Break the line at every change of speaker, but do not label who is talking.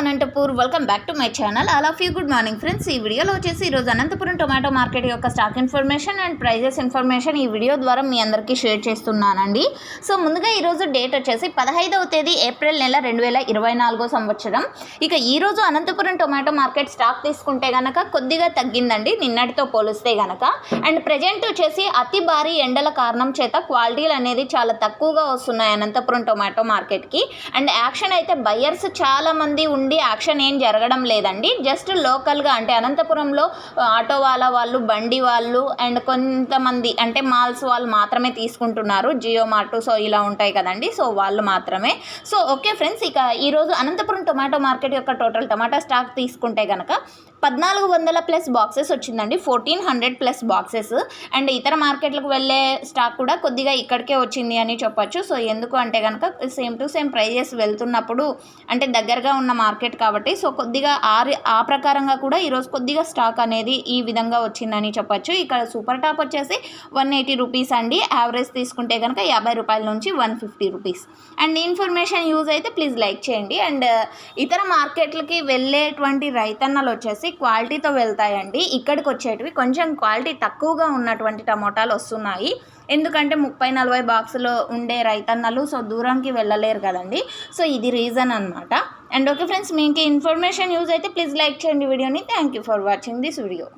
Anantapur. Welcome back to my channel all few good morning friends ఈ వీడియోలో వచ్చేసి ఈరోజు అనంతపురం టొమాటో మార్కెట్ యొక్క stock information and prices information ఈ వీడియో ద్వారా మీ అందరికీ షేర్ చేస్తున్నానండి. సో ముందుగా ఈరోజు డేట్ వచ్చేసి పదహైదవ తేదీ ఏప్రిల్ నెల రెండు వేల ఇరవై నాలుగో సంవత్సరం. ఇక ఈరోజు అనంతపురం టొమాటో మార్కెట్ స్టాక్ తీసుకుంటే కనుక కొద్దిగా తగ్గిందండి. నిన్నటితో పోలిస్తే కనుక అండ్ ప్రజెంట్ వచ్చేసి అతి భారీ ఎండల కారణం చేత క్వాలిటీలు అనేది చాలా తక్కువగా వస్తున్నాయి అనంతపురం టొమాటో మార్కెట్కి అండ్ యాక్షన్ అయితే బయ్యర్స్ చాలా ఉండి యాక్షన్ ఏం జరగడం లేదండి. జస్ట్ లోకల్గా అంటే అనంతపురంలో ఆటో వాళ్ళ వాళ్ళు బండి వాళ్ళు అండ్ కొంతమంది అంటే మాల్స్ వాళ్ళు మాత్రమే తీసుకుంటున్నారు. జియో మార్ట్ సో ఇలా ఉంటాయి కదండి. సో వాళ్ళు మాత్రమే. సో ఓకే ఫ్రెండ్స్ ఇక ఈరోజు అనంతపురం టొమాటో మార్కెట్ యొక్క టోటల్ టమాటా స్టాక్ తీసుకుంటే కనుక పద్నాలుగు వందల ప్లస్ బాక్సెస్ వచ్చిందండి. Fourteen hundred plus boxes. And ఇతర మార్కెట్లకు వెళ్ళే స్టాక్ కూడా కొద్దిగా ఇక్కడికే వచ్చింది అని చెప్పొచ్చు. సో ఎందుకు అంటే కనుక సేమ్ టు సేమ్ ప్రైజెస్ వెళ్తున్నప్పుడు అంటే దగ్గరగా ఉన్న మార్కెట్ కాబట్టి సో కొద్దిగా ఆ ఆ ప్రకారంగా కూడా ఈరోజు కొద్దిగా స్టాక్ అనేది ఈ విధంగా వచ్చిందని చెప్పొచ్చు. ఇక్కడ సూపర్ టాప్ వచ్చేసి వన్ ఎయిటీ రూపీస్ అండి. యావరేజ్ తీసుకుంటే కనుక యాభై రూపాయల నుంచి one fifty rupees. And information use అయితే ప్లీజ్ లైక్ చేయండి. అండ్ ఇతర మార్కెట్లకి వెళ్ళేటువంటి రైతన్నలు వచ్చేసి క్వాలిటీతో వెళ్తాయండి. ఇక్కడికి వచ్చేటివి కొంచెం క్వాలిటీ తక్కువగా ఉన్నటువంటి టమోటాలు వస్తున్నాయి. ఎందుకంటే ముప్పై నలభై బాక్సులో ఉండే రైతన్నలు సో దూరంకి వెళ్ళలేరు కదండి. సో ఇది రీజన్ అనమాట అండ్ ఓకే ఫ్రెండ్స్ మీకు ఇన్ఫర్మేషన్ యూజ్ అయితే ప్లీజ్ లైక్ చేయండి వీడియోని. Thank you for watching this video.